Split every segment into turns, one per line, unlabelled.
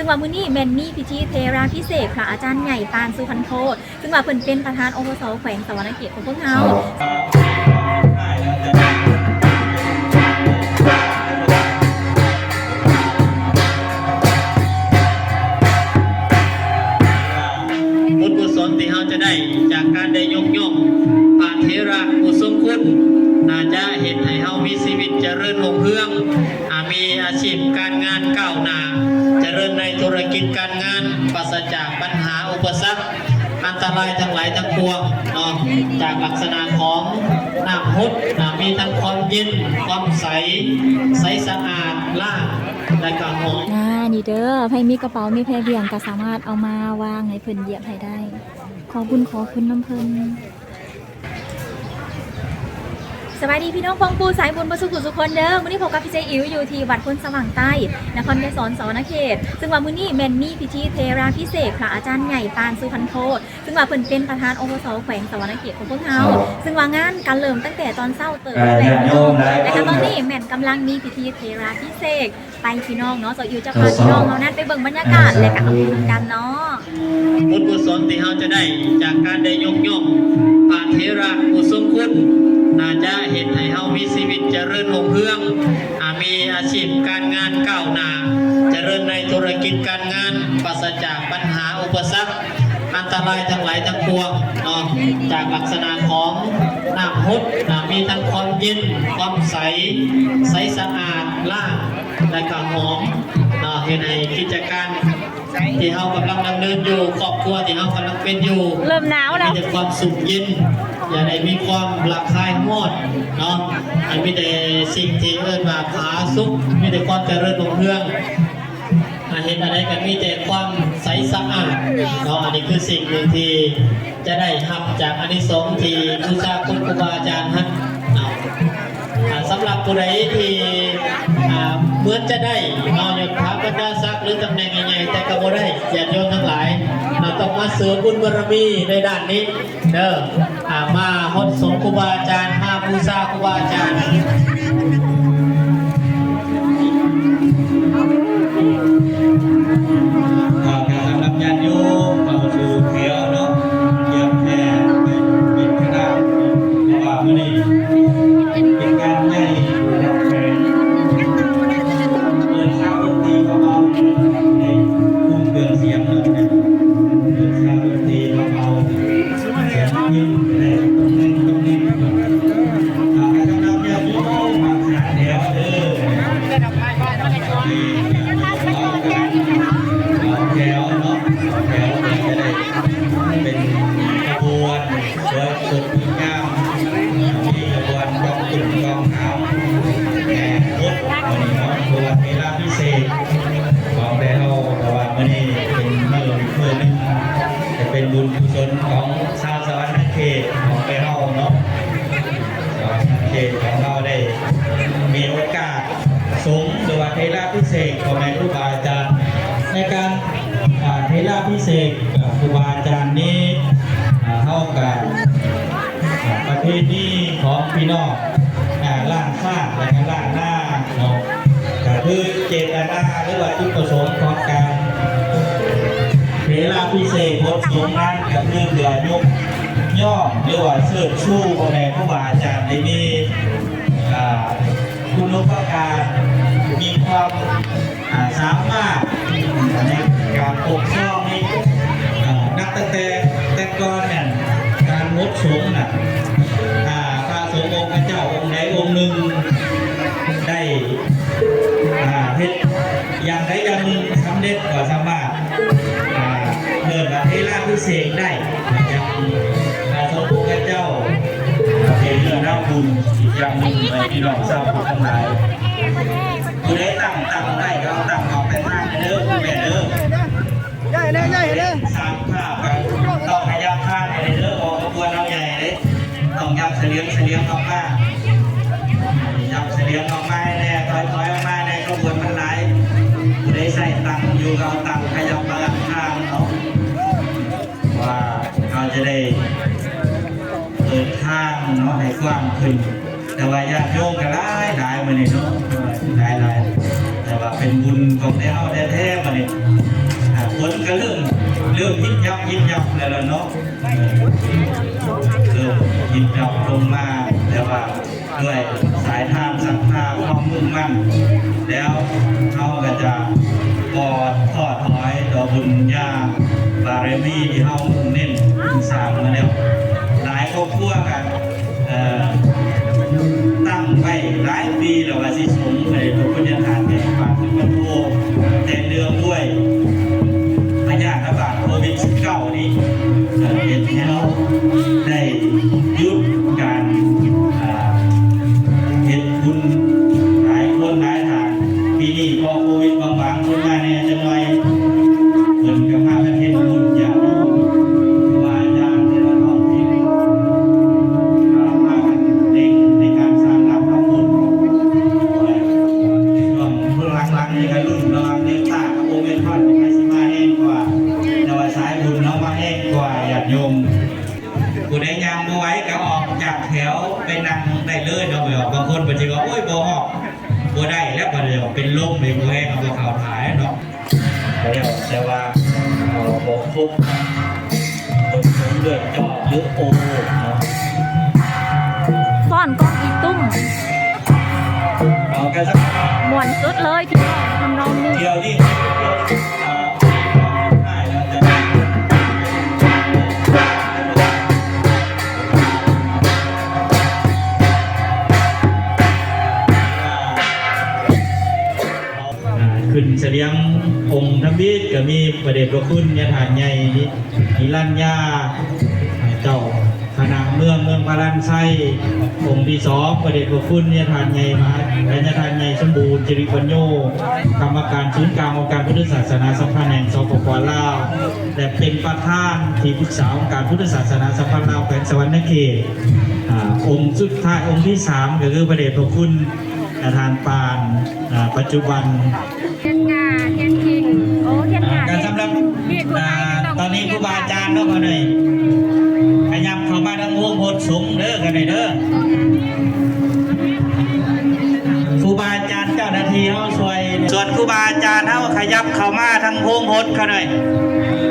ซึ่งว่ามื้อนี้แมนนมีพิธีเทราพิเศษพระอาจารย์ใหญ่ปานสุพรรณโทซึ่งว่าเพิ่นเป็นประธานอปสแขวงสวรรณเขตของพวกเฮา
ตเจริญรุ่งเรืองอมีอาชีพการงานก้าวหน้าเจริญในธุรกิจการงานปราศจากปัญหาอุปสรรคอันตรายทั้งหลายทั้งปวงเนาะจากลักษณะของน้ำพุนะมีทั้งความเย็นความใส ใสสะอาดล่างและก็หอม
อ่านี่เด้อไผมีกระเป๋ามีแพรเบี่ยงก็สามารถเอามาวางให้เพิ่นเหยียบให้ได้ ขอบุญขอคุณน้ำเพิ่น สวัสดีพี่น้องพองปูสายบุญประสุขุสุขคนเด้อมื้อนี้พบกับพี่เจอิ๋วอยู่ที่วัดพุนสว่างใต้นครยศรสวรรณเขต ซึ่งว่ามื้อนี้แม่นมีพิธีเทราพิเศษกพระอาจารย์ใหญ่ปานสุพรรณโพธิ์ซึ่งว่าเพิ่นเป็นประธานอปสแขวงสวรรณเขตของพวกเฮาซึ่งว่างานการเริ่มตั้งแต่ตอนเช้าเติบ
อ่า
แต่
ญาติโยมหลายคน
แต่ตอนนี้แม่นกำลังมีพิธีเทราพิเศษกไปพี่น้องเนาะเจ้าอิ๋วจะพาพี่น้องเฮานั้นไปเบิ่งบรรยากาศและก็เอาบุญกันเนาะ
บุญกุศลที่เราจะได้จากการได้ยกย่องผ่านเทระผู้ทรงคุณ อาจจะเห็นให้เรามีชีวิตเจริญรุ่งเรืองอามีอาชีพการงานก้าวหน้าเจริญในธุรกิจการงานปราศจากปัญหาอุปสรรคอันตรายทั้งหลายทั้งปวงเนาะจากลักษณะของน้ำพุนะมีทั้งความเย็นความใส ใสสะอาดล่างและก็หอมเนาะเห็นในกิจการ ที่เรากำลังดำเนินอยู่ครอบครัวที่เรากำลังเป็นอยู่
เริ่มหนาวแล้ว
มีแต่ความสุขเย็น อย่าได้มีความหลักคายหมดเนาะให้มีแต่สิ่งที่เอิ้นว่าผาสุขมีแต่ความเจริญรุ่งเรืองอาเห็นอะไรกันมีแต่ความใสสะอาดเนาะอันนี้คือสิ่งหนึ่งที่จะได้รับจากอานิสงส์ที่บูชาคุณครูบาอาจารย์ท่านเนาะอ่าสำหรับผู้ใดที่อ่า เหมือนจะได้นอนอยู่พระบรรดาศักดิ์หรือตำแหน่งใหญ่ๆแต่ก็บ่ได้ญาติโยมทั้งหลายเราต้องมาเสริมบุญบารมีในด้านนี้เด้ออ่ามาฮดสงครูบาอาจารย์มาบูชาครูบาอาจารย์
สงหรือว่าเทราพิเศษของแม่ครูบาอาจารย์ในการเทราพิเศษครูบาอาจารย์นี้เข้ากับประเภทนี้ของพี่น้องอ่าล่างข้าและล่างหน้าเนาะก็คือเจตนาหรือว่าจุดประสงค์ของการเทราพิเศษพบสงฆ์นั้นก็คือเพื่อยกย่อหรือว่าเชิดชูพ่อแม่ครูบาอาจารย์ในนี้ คุณลูกการมีความาสามารถในการปกครองนี่นักตั้งแต่แต่ก่อนเนี่ยการงดสงฆ์น่ะอ่าพระสงฆ์องค์พระเจ้าองค์ใดองค์หนึ่งได้เฮ็ดอย่างใดอย่างหนึ่งสำเร็จก็สามารถอ่าเดินประเทศราพิเศษได้นะครับ บุญอีกอย่างหนึ่งในพี่น้องชาวพุทธทั้งหลายผู้ใดตั้งตั้งได้ก็ตั้งเอาไปทางเด้อแม่เด้อ
ใหญ่เลยใหญ่เลย
สร้างภาพกันต้องพยายามพาไปเด้อออกขบวนเอาใหญ่เลยต้องยับเสลียงเสลียงออกมายับเสลียงออกมาให้แน่ถอยถอยออกมาในขบวนมันไหลายผู้ใดใส่ตังอยู่ก็เอาตัง ขึ้นแต่ว่าญาติโยมก็หลายหลายมาเนี่ยเนาะหลายหลายแต่ว่าเป็นบุญของแท้เอาแท้ๆมาเนี่ยยิบยับแล้วเนาะเริ่มยิบยับลงมาแต่ว่าด้วยสายทางสัมภาความมุ่งมั่น แล้วเขาก็จะกอดทอดถอยต่อบุญญาบารมีที่เขามุ่งเน้นสร้างมาแล้วหลายครอบครัวกัน ตั้งไปหลายปีแล้วว่าสิสมเลยพระพุทธทานแต่ปากที่มันโตแต่เรื่องด้วยพญาธิระบาดโควิด19นี้เห็นแล้วได้ หรือโอเนาะ
ฟ้อนกองอีตุ้ม
เอากันสัก
มวนสุดเลยพี่น้องทำนองนี้
เที่ยวนี่อ่าได้แล้วจะอ่าขึ้นเสลียงองค์ทบิดก็มีประเดชพระคุณยะฐานใหญ่นิรัญญาเจ้าคณะเมื องเมืองพารันไซองค์ที่สองประเดชพระคุณยะฐานใหญ่มหาและยะฐานใหญ่สมบูรณ์จริปัญโยกรรมการศูนย์กลางองค์การพุทธศาสนาสัมพันธ์แห่งสปปลาวและเป็นประธานที่ปรึกษาองค์การพุทธศาสนาสัมพันธ์ลาวแขวงสวรรณเขตอ่าองค์สุดท้ายองค์ที่สามก็คือประเดชพระคุณอาทานปานอ่าปัจจุบัน
เทียนงาเทียนคิงโอ้เทียนงา
การสำหรับอ่าตอนนี้ครูบาอาจารย์เนาะกันเลย สูงเด้อกันเลยเด้อครูบาอาจารย์เจ้าหน้าที่เขาช่วยส่วนครูบาอาจารย์เขาขยับเข้ามาทางวงโพธิ์เขาหน่อย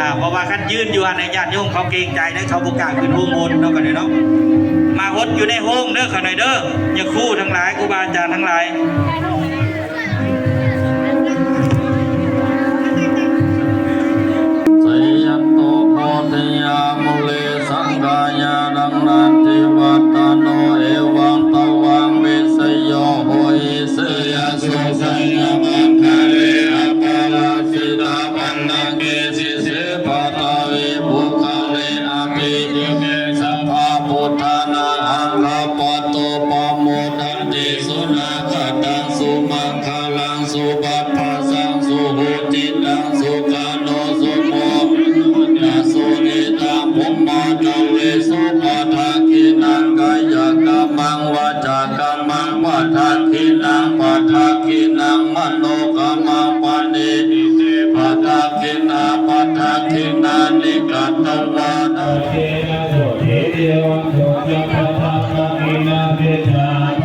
อ่าเพราะว่าคันยืนอยู่ในญาติโยมเขาเกรงใจนะเขาบ่กล้าขึ้นวงโพธิ์เนาะกันเลยเนาะมาฮดอยู่ในห้องเด้อกันหน่อยเด้ออย่าคู่ทั้งหลายครูบาอาจารย์ทั้งหลาย
นติสุนาคตังสุมังคลังสุบัพพสังสุหุจิตังสุกาโนสุโมยาสุนิตังพุมมาจังเวสุปะทาคินังกายกรรมังวาจากรรมังปะทาคินังปะทาคินังมโนกรรมังปะนิปะทาคินาปะทาคินานิกัตตวานา
เทนะโสเทเทวังโสจะพะทะอินาเวทา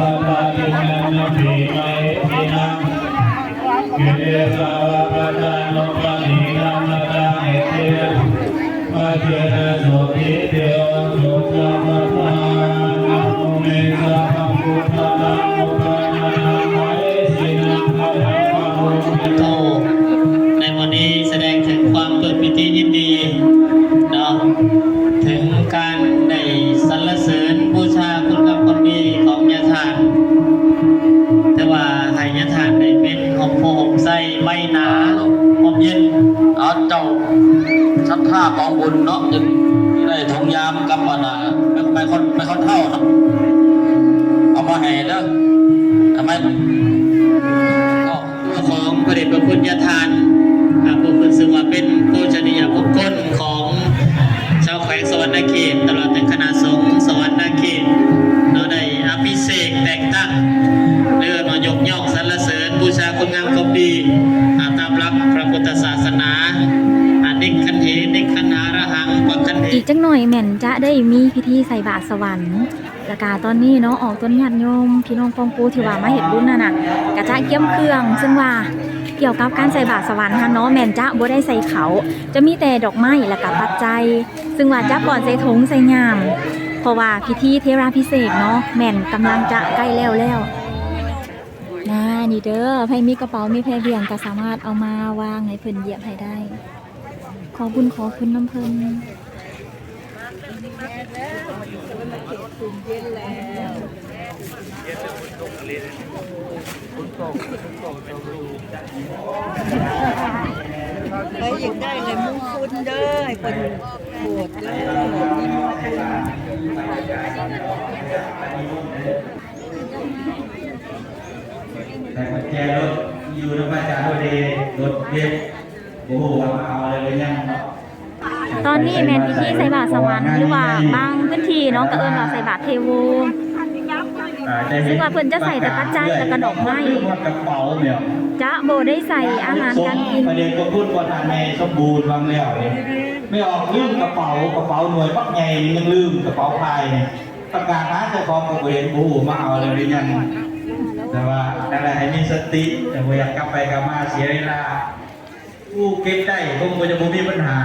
ดปิติยินดีเนาะถึงการได้สรรเสริญบูชาคุณงามความดีของยาทาน แต่ว่าให้ยาทานได้เป็นหอมโพหอมไส้ใบหนาหอมเย็น
เอาเจ้าชัดท่ากองบุญเนาะจึงได้ทงยามกัมปนาไม่ไม่คนไม่คนเท่าเนาะเอามาให้เด้อทำไม
ส่บาตรส
วรรค์ละกาตอนนี้เนาะออกต้นญาติโยมพี่น้องฟองปูที่ว่ามาเห็นบุญน่ะน่ะกระจะเกี่ยมเครื่อง ซึ่งว่าเกี่ยวกับการใส่บาตรสวรรค์ฮะเนาะแม่นจะบ่ได้ใส่เขา จะมีแต่ดอกไม้และก็ปัจจัย ซึ่งว่าจะก่อนใส่ถุงใส่ยามเพราะว่าพิธีเทราพิเศษเนาะแม่นกำลังจะใกล้แล้วแล้วนะนี่เด้อไผมีกระเป๋ามีแพรเบียงก็สามารถเอามาวางให้เพิ่นเหยียบให้ได้ ขอบุญขอคุณน้ำเพิ่น
ไปอยากได้เลยมุ่งคุณเด้อให้เป็นโบสถ์เด้อ
แต่กุญแจรถอยู่ในบ้านจานรถเดรถเด็กโอ้โหมาเอาอะไรไปยังเนาะ
ตอนนี้แม่นพิธีใส่บาตรสวรรค์หรือว่าบางพื้นที่เนาะก็เอิ้นว่าใส่บาตรเทโวซึ่งว่าเพิ่นจะใส่แต่ปัจจัยแล้วก็ดอกไม้
กระเป๋าเนี่ย
จะโบได้ใส่อาหารการกิน
ประเด็นก็พูดว่าทานแม่สมบูรณ์วางแล้วเนี่ยไม่ออกลืมกระเป๋ากระเป๋าหน่วยปักใหญ่ยังลืมกระเป๋าพายเนี่ยประกาศร้านเจ้าของก็บ่เห็นโอ้โหมาเอาอะไรไปยังแต่ว่าอะไรให้มีสติแต่ว่าอยากกลับไปกลับมาเสียเวลาผู้เก็บได้คงจะบ่มีปัญหา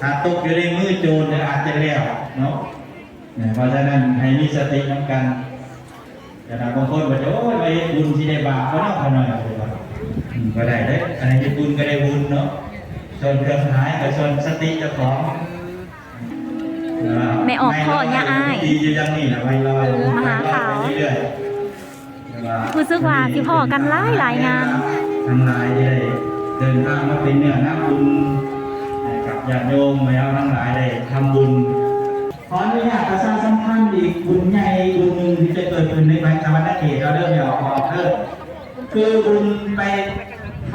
ถ้าตกอยู่ในมือโจรเนี่ยอาจจะแล้วเนาะเนี่ยเพราะฉะนั้นให้มีสตินำกันแต่ถ้าบางคนบอกจะโอ้ยไปบุญที่ได้บาปก็นอกเขาหน่อยเลยว่าอืมก็ได้เด้ออันนี้จะบุญก็ได้บุญเนาะส่วนเครื่องหายกับส่วนสติเจ้าของ
ไม่ออกข้อย่าอ้าย
ดีอยู่อยังนี่นะไว้ลอย
มหาขาว
ไปเรื่อยๆ
รู้สึกว่าสิพ่อกันหลายหลายงาน
ทั้งหลายได้เดินทางมาเป็นเนื้อน้ำบุญให้กับ ญาติโยมแมวทั้งหลายได้ทำบุญขออนุญาตประชาสัมพันธ์อีกบุญใหญ่บุญหนึ่งที่จะเกิดขึ้นในวันสวรรค์เขตเราเริ่มเดี๋ยวออกเริ่มคือบุญไปท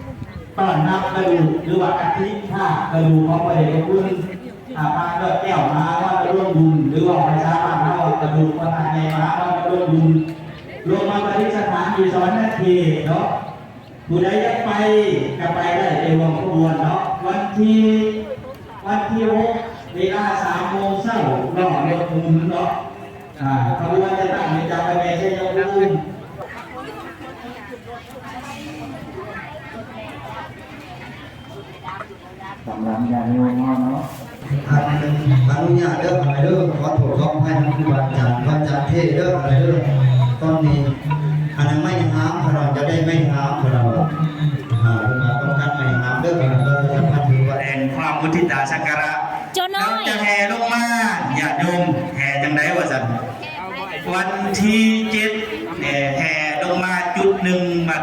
ำต้อนรับกระดูกหรือว่าอาทิตย์ท่ากระดูกของพระเดชพระคุณอาพาเลิกแก้วมาว่าจะร่วมบุญหรือว่าประชาชนเรากระดูกประธานใหญ่มาว่าจะร่วมบุญรวมมาปฏิสถานอยู่สวรรค์เขตเนาะผู้ใดอยากไปก็ไปได้ในวงขบวนเนาะ ที่วันที่หกเวลาสามโมงเช้ารอบรถหมุนเนาะอ่าขบวนจะตั้งในจำไปแม่ใช่ยกลุ่มสำหรับยาโยมเนาะ
อันอนุญาตเด้ออะไรเด้อขอโทษขออภัยทางครูบาอาจารย์พระอาจารย์เทศเด้ออะไรเด้อตอนนี้อันนั้นไม่หามพเราจะได้ไม่หามพเราอ่าเรา
วันที่เจ็ดแห่แห่ลงมาจุดหนึ่งบัด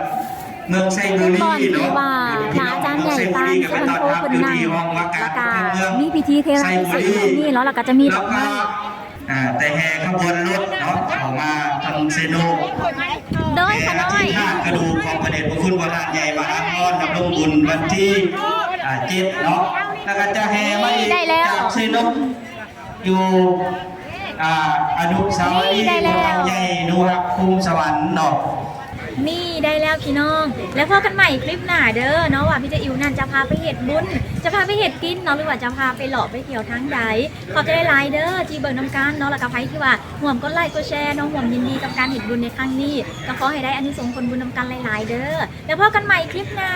เมืองไซบุรี
ก่อนที่
เนาะ
ว่าพระอาจารย์ใหญ่ปานสุพรรณโคเพิ่นนั่ง
อยู่ที่ห้องว่า
แล้
กาวร
ก็
เมือง
มีพิธีเทราพิเศษอยู่นี่แล้วเราก็จะมีด
แล้
อ
ว
ก
ก็
ไม้
อ่าแต่แห่ขบวนรถเนาะออกมาทางเซโน
โดยขน้อย
ที่ห้ากระดูกของพระเดชพระคุณวราชใหญ่มหาพรดำรงบุญวันที่อ่าเจ็ดเนาะแล้วก็จะแห่มาอีก
ได้แล้ว
จากเซโนอยู่ อ่าอนุสาวรีย์
ได้แล้ว
เราใหญ่นูรักภูมิสวรรค์เนาะ
นี่ได้แล้วพี่น้อง แล้วพอกันใหม่คลิปหน้าเด้อเนาะว่าพี่เจะอิวนั่นจะพาไปเห็ดบุญจะพาไปเห็ดกินเนาะหรือว่าจะพาไปหลอกไปเที่ยวทั้งใดขอบใจหลายๆเด้อที่เบิร์น้ำกันเนาะแล้วก็ไฟที่ว่าห่วมก็ไลค์ก็แชร์เน้องห่วมยินดีกับการเห็ดบุญในครั้งนี้ก็ขอให้ได้อานิสงส์ผลบุญนำกันหลาย ๆ เด้อแล้วพอกันใหม่คลิปหน้า